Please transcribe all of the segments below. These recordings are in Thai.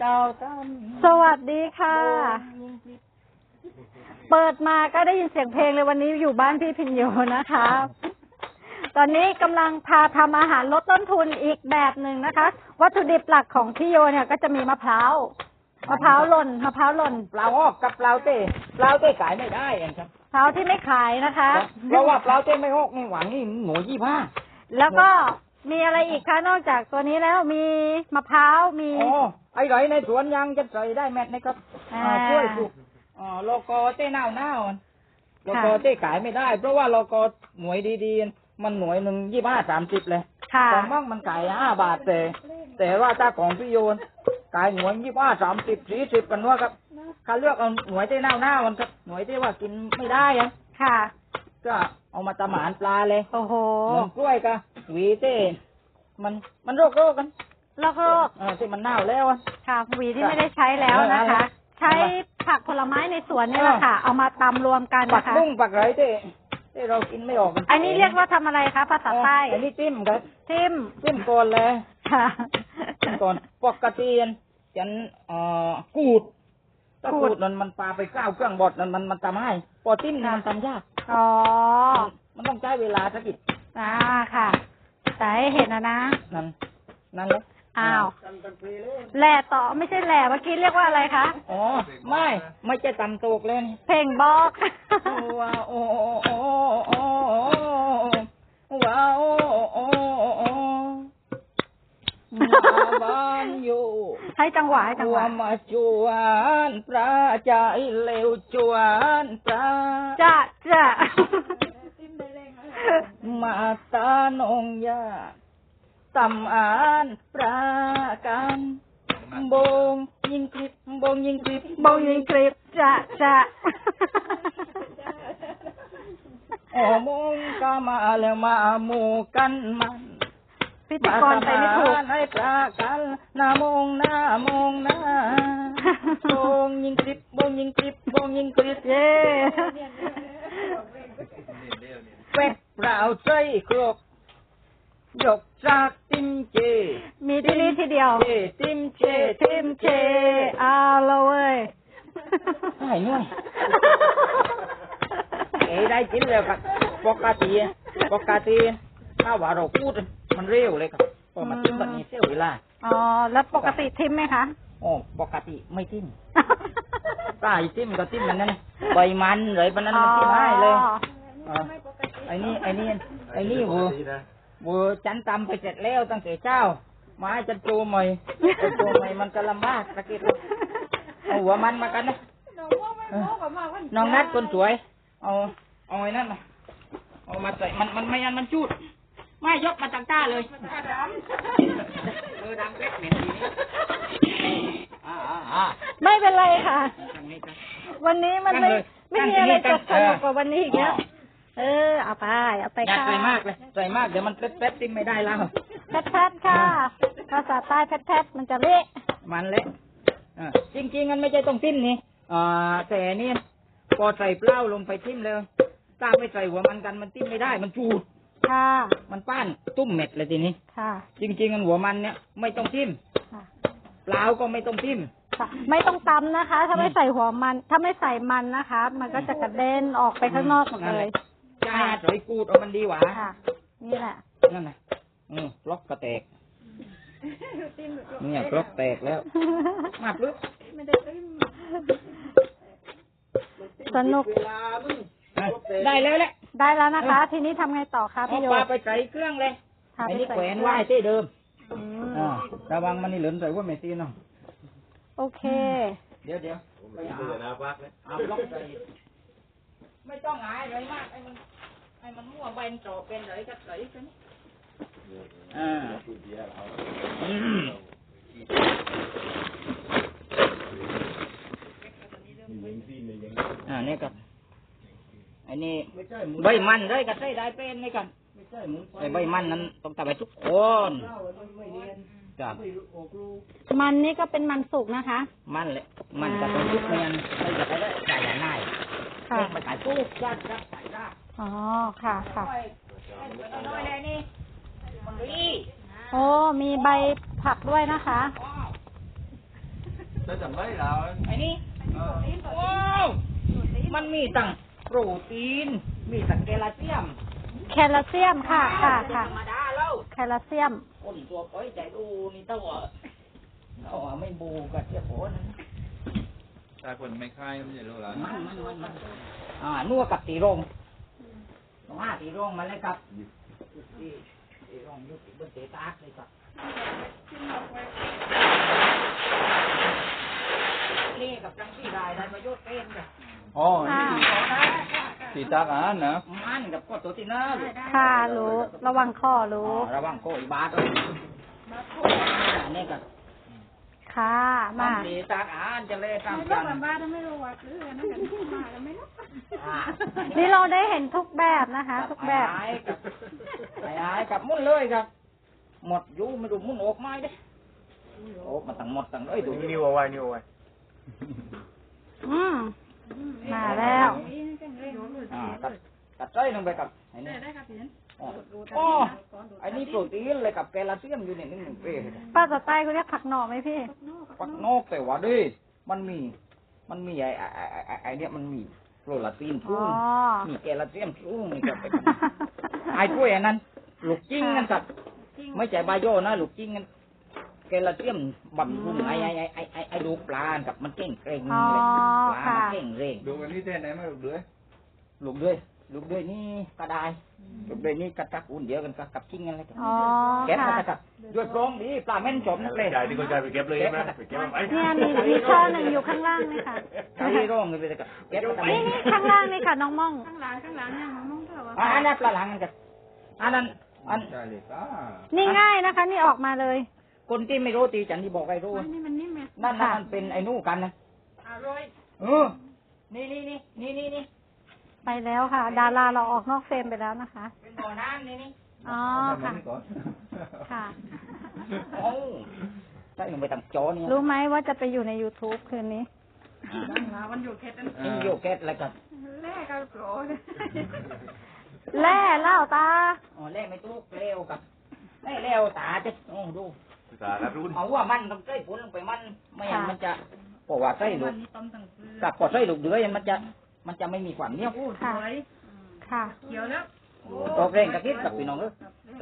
เจ้าตั้มสวัสดีค่ะ เปิดมาก็ได้ยินเสียงเพลงเลยวันนี้อยู่บ้านพี่พินโยนะคะ ตอนนี้กำลังพาทำอาหารลดต้นทุนอีกแบบหนึ่งนะคะ วัตถุดิบหลักของพี่โยเนี่ยก็จะมีมะพร้าวมะพร้าวหล่นมะพร้าวหล่นเปล่าออกกับเปล่าเต้เปล่าเต้ขายไม่ได้เองครับมะพร้าวที่ไม่ขายนะคะ เพราะว่าเปล่าเต้ไม่ออกไม่หวังนี่หนูยี่ห้าแล้วก็มีอะไรอีกคะนอกจากตัวนี้แล้วมีมะพร้าวมีโอ้ ไอ้ไรในสวนยังจะใส่ได้แมทนะครับอ่าอ่า ช่วยถูกอ๋อโลโก้เต้เน่าเน่าโลโก้ค่ะเต้ขายไม่ได้ เพราะว่าโลโก้หน่วยดีๆ มันหน่วยหนึ่งยี่ห้าสามสิบเลย ค่ะ ของมั่งมันขายห้าบาทแต่ แต่ว่าถ้าของพี่โยนขายหน่วยยี่ห้าสามสิบสี่สิบกันว่าครับถ้าเลือกเอาหน่วยเต้เน่าเน่ามันครับหน่วยที่ว่ากินไม่ได้อะค่ะ ก็เอามาตำอาหารปลาเลยโอ้โห เหมือนกล้วยกะหวีเต้มันมันโรคโรคกัน โลกโลกเออที่มันเน่าแล้วอะ ค่ะหวีที่ไม่ได้ใช้แล้วนะคะ ใช้ผักผลไม้ในสวนนี่แหละค่ะ เอามาตำรวมกันปักนะคะ บุ้งปักไรเต้เต้เรากินไม่ออกกัอันนี้เรียกว่าทำอะไรคะภาษาใต้อันนี้จิ้มครับทิมจิ้มก่อนเลยค่ะ จิ้มก่อนปกติฉันเอ่อกูดถ้ากูกูดดมันมันปลาไปก้าวเครื่องบดมันมันมันทำให้พอจิ้มเนี่ยมันทำยากอ๋อมันต้องใช้เวลาสักกิดอ่าค่ะแต่ให้เห็นนะนะนั่นนั่นเลย อ้าวแหล่ต่อไม่ใช่แหล่เมื่อกี้เรียกว่าอะไรคะ อ๋อ ไม่ ไม่ใช่ตำโตกเลยนี่เพลงบอกว้าวโอ้โอ้โอ้ว้าวโอ้โอ้โอ้มาบ้านอยู่ ให้จังหวะให้จังหตัววะมาจวนปลาใจเร็วจวนปลาจะจะมาตานงยา ตำอ่านปลากันบงยิงคลิปบงยิงคลิปบงยิงคลิปจะจะโอ้มงก็มาแล้วมาหมู่กันมันพิธีกรไปไม่ถูกให้ปลากันหน้ามงหน้ามงหน้าบงยิงคลิปบงยิงคลิปบงยิงคลิปเย้เป็ดเปล่าใจคร กยกจากติมเจ มีที่นี่ที่เดียว เจติมเจ ทิมเจเอาละเว้ยใช่หน่วยเอ๋ได้กินแล้วครับปกติปกติถ้าว่าเราพูดมันเร็วเลยครับพอมาจิ้มแบบนี้เสียเวลาอ๋อแล้วปกติทิมไหมคะโอ้ปกติไม่จิ้มใต้จิ้มก็จิ้มมันนั่นใบมันเลยมันนั้นมันจิ้มให้เลยอ๋ออ่าไอ้นี่ไอ้นี่ไอ้นี่เวอร์ เวอร์จันตำไปเสร็จแล้วตั้งแต่เจ้ามาให้จันโจใหม่จันโจใหม่มันก็ลำบากตะกี้เอาหัวมันมากันนะเออน้องนัดคนสวย เอาเอาไอ้นั่นมาเอามาใส่มันมันไม่ยันมันจูดไม่ยกมาจากต้าเลยเออดังเป๊กเหม็นทีนี้อ่าอ่าอ่าไม่เป็นไรค่ะทางนี้ครับวันนี้มันไม่นั่งเลยไม่มีนั่งอะไรตรงนี้จะสนุกเออกว่าวันนี้อีกแล้วอ๋อ เออเอาไปเอาไปอย่าค่ะใส่มากเลยใส่มากเดี๋ยวมันเป๊ะๆติ้มไม่ได้แล้ว แพทแพทค่ะ ภาษาใต้แพทแพทมันจะเละมันเละอ่าจริงๆมันไม่ใช่ต้องติ้มนี่อ่าแต่นี่พอใส่เปล้าลงไปติ้มเลยถ้าไม่ใส่หัวมันกันมันติ้มไม่ได้ มันจูด ค่ะมันป้านตุ้มเม็ดเลยทีนี้ ค่ะจริงๆมันหัวมันเนี่ยไม่ต้องติ้มค่ะเปล่าก็ไม่ต้องติ้มค่ะ ไม่ต้องตำนะคะ ถ้าไม่ใส่หัวมัน ถ้าไม่ใส่มันนะคะ มันก็จะกระเด็นออกไปข้างนอกหมดนั่นเลแหยละ ใช่ใส่กูดเอามันดีหว่าค่ะ นี่แหละ นั่นน่ะอืมกล็อกกระแตก เนี่ยกล็อกแตกแล้ว มาปึ๊บสนุกอะได้แล้วแหละ ได้แล้วนะคะ ทีนี้ทำไงต่อคะเอาพี่โยปลาไปใส่เครื่องเลยพาไอ้ไปนี่ใส่แขวนไว้ที่เดิมอืมอ่าระวังมันนี่เหลือใส่ว่าเมซีเนาะโอเค เดี๋ยวเดี๋ยวไปหาเอาบล็อกใส่ ไม่ต้องหายเลยมากไอ้มันไอ้มันมั่วใบนโจเป็นไรก็ใส่กันอ่าอืมอ่านี่ครับอันนี้ใบมันเลยก็ใส่ได้เป็นไหมกันไอ้ใบมันนั้นต้องทำให้ทุกคนจ้ะมันนี่ก็เป็นมันสุกนะคะ มันเลยมันก็ต้องทุกเนียนไม่จะไปได้จ่ายง่าย ค่ะเล่นไปขายปุ๊บยัดยัดขายได้อ๋อ ค่ะค่ะน้อยเลยนี่มันดีโอ้ มีใบผักด้วยนะคะ จะจำไม่เราไอ้นี่ว้าว มันมีตั้งโปรตีน มีตั้งแคลเซียมแคลเซียมค่ะ ค่ะค่ะ ธรรมดาแล้วแคลเซียม คนตัวก้อยใจดูนี่เต้าอะเต้าอะไม่บูกับเจ้าโผนะ ถ้าคนไม่คลายมันจะรู้หรอมันมันมันมันอ่านัวกับตีโรงต้องห้าตีโรงมาเลยครับตีตีโรงอยุติบนเตตากเลยครับนี่กับจังที่ได้ได้ประโยชน์เป็นกับอ๋อนี่สีตากอ่านนะมันกับก็ตัวที่น่าลูกค่ะรู้ระวังข้อรู้ระวังโคอีบาทเลยนี่กับ ค่ะมัมานดีตากอ่านจะเลยตามกันบ้านไม่รู้ว่าคืออันนั้นกันมาแล้วไม่รู้อ่านี่เราได้เห็นทุกแบบนะคะ ทุกแบบหายกับหายกับมุ่นเลยครับ หมดอยู่ไม่รู้มุ่นออกไม้เด้โอ้มาตั้งหมดตั้งเลยดูนิวเอาไว้นิวเอาไว้ อืม มาแล้ว อ่าตัดตัดใจลงไปกับไอ้นี่ได้ครับพี่นัน อ๋ออ๋อไอ้นี่โปรตีนเลยกับแคลเซียมอยู่ในนี่หนึ่งเปรย์ป้าสไตล์เขาเรียกผักหน่อไหมพี่ปักนอกแต่ว่าดิมันมี มันมีไอ้ไอ้ไอ้ไอ้ไอ้เนี่ยมันมีโปรตีนอ๋สูองมีแคลเซียมสูงนี่ก็เป็นไอ้ถ้วยอันนั้นลูกจิ้งนั่นกับไม่ใช่บาโยนะลูกจิ้งนั่นแคลเซียมบำรุงไอ้ไอ้ไอ้ไอ้ไอ้ไอ้ลูกปลากับมันเก่งเกรงอ๋อเลยปลาค่ะมันเก่งเร่งดูอันนี้แทนไหนมาลูกเดือยลูกด้วย ลูกด้วยนี่ก็ได้ลูกด้วยนี่กระตักอุ่นเดียวกันกับกับจิ้งอะไรกันอ๋อแก๊สค่ะกระตักด้วยโปรงดีปลาแม่นจมนักเลยใหญ่ที่คนใจไปเก็บเลยใช่ไหมไปเก็บไว้เนี่ยมีมีช่อหนึ่งอยู่ข้างล่างนี่ค่ะไอ้ร่องเลยไปกับแก๊สกระตักนี่นี่ข้างล่างนี่ค่ะน้องม่องข้างหลังข้างหลังเนี่ยมันมองเถอะว่าอ่าอันนั้นปลาหลังกันอันนั้นอันใช่เลยจ้านี่ง่ายนะคะ นี่ออกมาเลย คนที่ไม่รู้ตีจันที่บอกไอ้รู้นี่มันนิ่มไหมนั่นนั่นมันเป็นไอ้นู่กันนะอร่อยเออนี่นี่นี่นี่นี่นี่ ไปแล้วค่ะ ดาราเราออกนอกเฟรมไปแล้วนะคะ เป็นบ่อน้ำนี่นี่อ๋อค่ะก่อนค่ะโอ้ใส่ลงไปตั้งจอเนี่ยรู้ไหมว่าจะไปอยู่ใน YouTube คืนนี้มันอยู่เข็ดนั่นกินโยเกตอะไรกันแรกก็โกรธแล่เล่าตา อ๋อแล่ไม่ตุกเร็วกับแล่เร็วตาจะโอ้ดูสารรุ่นเอาว่ามันต้องใส่ผลลงไปมัน ไม่งั้นมันจะบอกว่าใส่ลูวักนนี้ต้มตั้งซื้อกับพอใส่ลูกเดือยมันจะ มันจะไม่มีความเหนียวโอ้สวยค่ะ เขียวแล้วตกเร่งกระติดกับพี่น้องเออ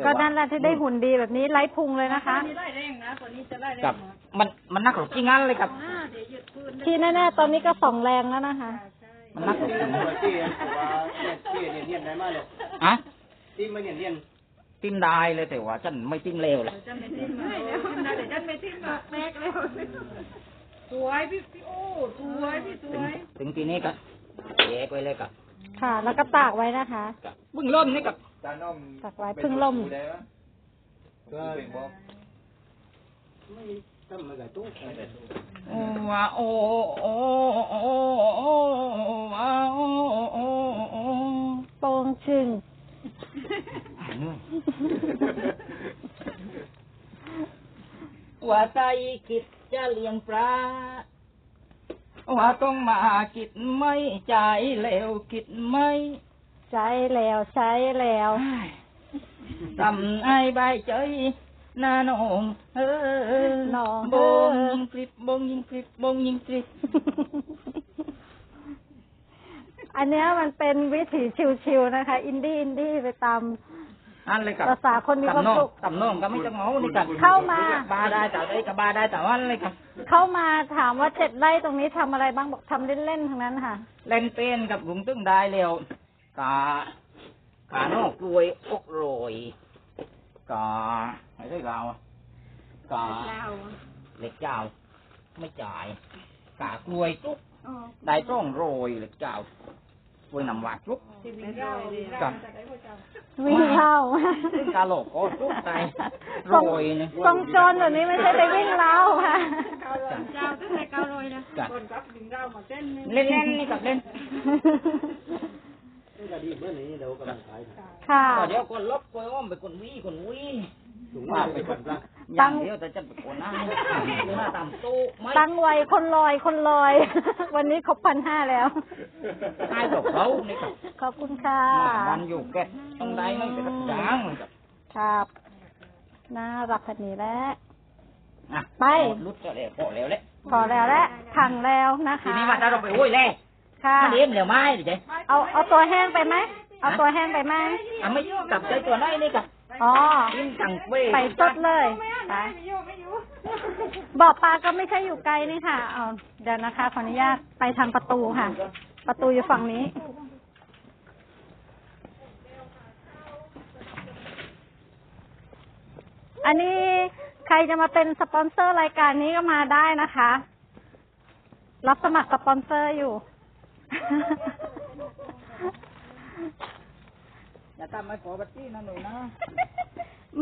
ก็นั่นแหละที่ได้หุ่นดีแบบนี้ไร้พุงเลยนะคะนี่ไล่แรงนะตัวนี้จะไล่แรงกับมันมันนักหลบจริงงั้นเลยครับอ่าเดี๋ยวหยุดปืนที่แน่ๆตอนนี้ก็สองแรงแล้วนะคะมันนักหลบจริงที่ว่าที่เนียนเนียนได้มากเลยอะที่ไม่เนียนเนียนติ้มได้เลยแต่ว่าฉันไม่ติ้มเร็วเลยจันไม่ทิ้งเลยเดี๋ยวเดี๋ยวจันไม่ทิ้งหรอกแรกเลยสวยพี่พี่โอ้สวยพี่สถึงวยถึงทีนี้ก็ แยกไว้เลยกับค่ะ แล้วก็ตากไว้นะคะกับบึ้งเริ่มนี่กับจานน้อมตักไว้พึ่งล่มได้ไหมก็เป็นบอกทำมาไก่ตู้โอ้ว่าโอ้โอ้โอ้โอ้ว้าโอ้โอ้โอ้โป่งชึงเหนื่อยว่าใจคิดจะเลี้ยงปลา ว่าต้องมาคิดไม่ใจแล้วคิดไม่ใช้แล้วใช้แล้วทำไอ้ใบใจหน้าน้องเออน้องบเอ้งยยิงกริบบงยิงกริบบงยิงกริบอันเนี้ยมันเป็นวิถีชิวๆนะคะ อินดี้อินดี้ไปตาม อันเลยครับภาษาคนมีความสุขตำน้องก็ไม่จะเมานี่กันเข้ามาบาได้แต่ได้กับบาได้แต่ว่าเลยครับเข้ามาถามว่าเจ็ดไร่ตรงนี้ทำอะไรบ้างบอกทำเล่นๆทั้งนั้นค่ะ เล่นเป็นกับลุงตึ้งได้เร็วกากานอกกล้วยอกโรยกาไม่ใช่กาวอะกาเราเหล็กเจ้า ไม่จ่ายกากล้วยตุ๊กอ๋อได้ต้องโรยเหล็กเจ้ากล้ วยนำหวาดตุ๊กที่วิ่งเราวิ่งกัเราบจะได้พวกเจ้าวิ่งเข้าซึ่งกาโหลกก็ตุ๊กตายโรยเนี่ยทรงโจรแบบนี้ไม่ใช่ไปวิ่งเล้าค่ะเก้าร้อยเจ้าตั้งแต่เก้าร้อยนะจ้ะคนรับวิ่งเรามาเต้นนึงเล่นเล่นนี่กับเล่นนี่ก็ดีเมื่อนี้เดี๋ยวกำลังขายค่ะก็เดี๋ยวคนลบคนอ้อมไปคนวิ่คนวิ่ถุงว่าไปก่อนละ อย่างเดียวแต่จะไปคนหน้าหน้าตามตู้ไม่ตั้งไว้คนลอยคนลอย วันนี้ครบพันห้าแล้วให้กับเขานี่ครับขอบคุณค่ะมันอยู่แก่ต้องได้ไม่เป็นอย่างเลยครับครับน่ารักแบบนี้แหละอะไปหมดรุดก็แล้วพอแล้วแหละพอแล้วและพังแล้วนะคะทีนี้มาถ้าเราไปโอ้ยแล้วค่ะถ้าเลี้ยงเดี๋ยวไม้ดิเจ๊เอาเอาตัวแห้งไปไหมเอาตัวแห้งไปไหมอะไม่กลับใจตัวน้อยนี่กับอ๋อกินตังเว้ไปสดเลย ไปบ่อปลาก็ไม่ใช่อยู่ไกลนี่ค่ะเอาเดี๋ยวนะคะ ขออนุญาตไปทางประตูค่ะ ประตูอยู่ฝั่งนี้ อันนี้ใครจะมาเป็นสปอนเซอร์รายการนี้ก็มาได้นะคะ รับสมัครสปอนเซอร์อยู่อย่าทำให้ขอบัตรที่นะหนูนะ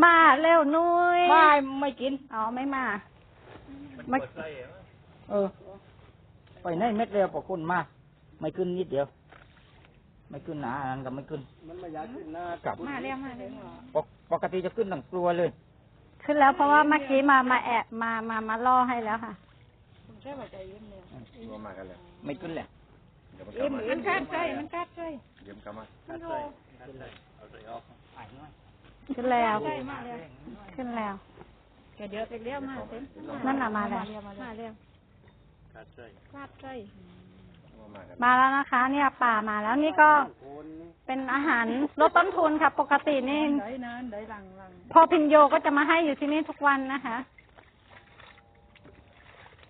มาเร็วนุ้ยไม่ไม่กิน อ๋อไม่มา ไม่เออ ไปไหนเม็ดเดียวพอคุณมา ไม่ขึ้นนิดเดียว ไม่ขึ้นหนาอันนั้นก็ไม่ขึ้น มันไม่อยากขึ้นหน้ากับมาเร็วมาเร็วปกปกติจะขึ้นตั้งตัวเลย ขึ้นแล้วเพราะว่าเมื่อกี้มามาแอบมามามาล่อให้แล้วค่ะไม่ขึ้นแหละมันคาดใจมันคาดใจ ขึ้นแล้ว ขึ้นแล้วแกเดี๋ยวไปเลี้ยวมาเต็มนั่นน่ะมาแล้วมาเร็วขาดใจคาดใจมาแล้วนะคะ เนี่ยป่ามาแล้วนี่ก็เป็นอาหารลดต้นทุนค่ะ ปกตินี่ได้นานได้หลังหลังพอพินโยก็จะมาให้อยู่ที่นี่ทุกวันนะคะ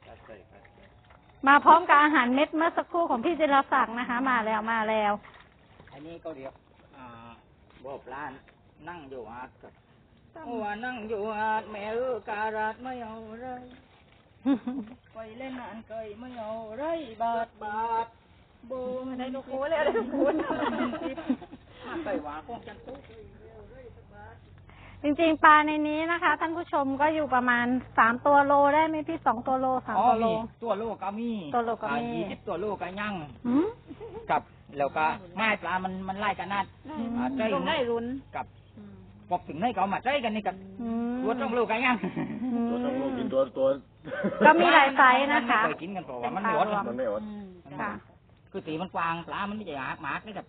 ขาดใจขาดใจมาพร้อมกับอาหารเม็ดเมื่อสักครู่ของพี่จิรศักดิ์นะคะ มาแล้วมาแล้ว อันนี้ก็เรียกอ่าบ่อปลานั่ งอยู่อาดกับว่านั่งอยู่อาดแม่เออการาดไม่เอาไรไปเล่นนานเคยไม่เอาไรบาทบาทโบไม่ได้ลูกโคเลยลูกโคมาเคยว่าคงจันทุกจริงๆปลาในนี้นะคะ ท่านผู้ชมก็อยู่ประมาณสามตัวโลได้ไหมพี่สองตัวโลสามอ๋อตัวโลมีตัวโลก็มีตัวโลก็มีอ่ายี่สิบตัวโลก็ยังหืมกับแล้วก็ไม้ปลามันมันไล่กันนัดอ่าใจต้องได้รุนกับ ปกถึงให้เขามาใจกันนี่กับอืมตัวต้องโลกันยังอืมตัวตัวก็มีหลายไซส์นะคะไม่เคยกินกันเพราะว่ามันเป็นหปมลาดรวมไม่อดค่ะ คือสีมันกวางปลา มันไม่ใช่หากหมากนี่กับ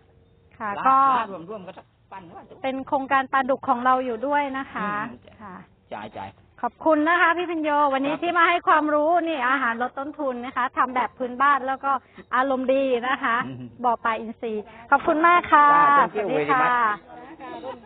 ค่ะ ปลาก็ปลารวมรวมๆก็จะปั้นว่าจะ เป็นโครงการปลาดุกของเราอยู่ด้วยนะคะ อืม ค่ะ จ่ายจ่าย ขอบคุณนะคะพี่พิญโยวันนี้ที่มาให้ความรู้นี่อาหารลดต้นทุนนะคะทำแบบพื้นบ้านแล้วก็อารมณ์ดีนะคะบ่อปลาอินทรีย์ขอบคุณมากค่ะ จ้าสวัส thank you ดี very ค่ะ much